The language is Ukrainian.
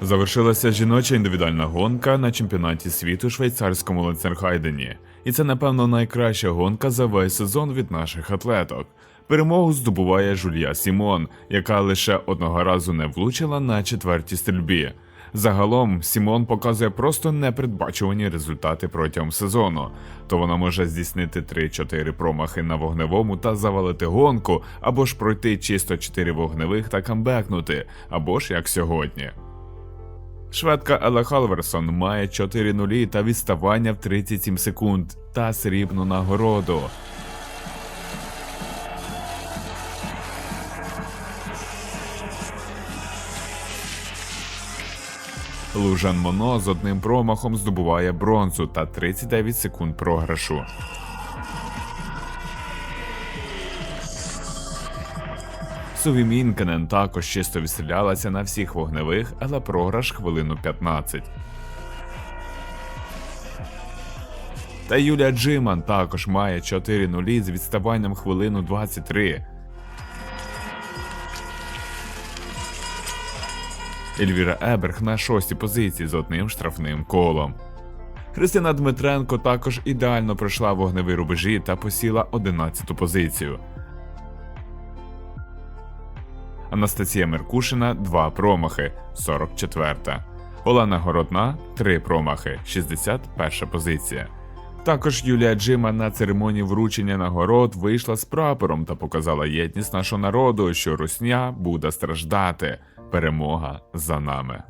Завершилася жіноча індивідуальна гонка на чемпіонаті світу швейцарському Ланцерхайдені. І це, напевно, найкраща гонка за весь сезон від наших атлеток. Перемогу здобуває Жулія Сімон, яка лише одного разу не влучила на четвертій стрільбі. Загалом Сімон показує просто непередбачувані результати протягом сезону. То вона може здійснити 3-4 промахи на вогневому та завалити гонку, або ж пройти чисто 4 вогневих та камбекнути, або ж як сьогодні. Шведка Елла Халверсон має 4 нулі та відставання в 37 секунд та срібну нагороду. Лужан Моно з одним промахом здобуває бронзу та 39 секунд програшу. Суві Мінкенен також чисто відстрілялася на всіх вогневих, але програш хвилину 15. Та Юлія Джиман також має 4 нулі з відставанням хвилину 23. Ельвіра Еберг на шостій позиції з одним штрафним колом. Христина Дмитренко також ідеально пройшла вогневі рубежі та посіла 11-ту позицію. Анастасія Меркушина 2 промахи 44. Олена Городна 3 промахи 61 позиція. Також Юлія Джима на церемонії вручення нагород вийшла з прапором та показала єдність нашого народу, що русня буде страждати. Перемога за нами.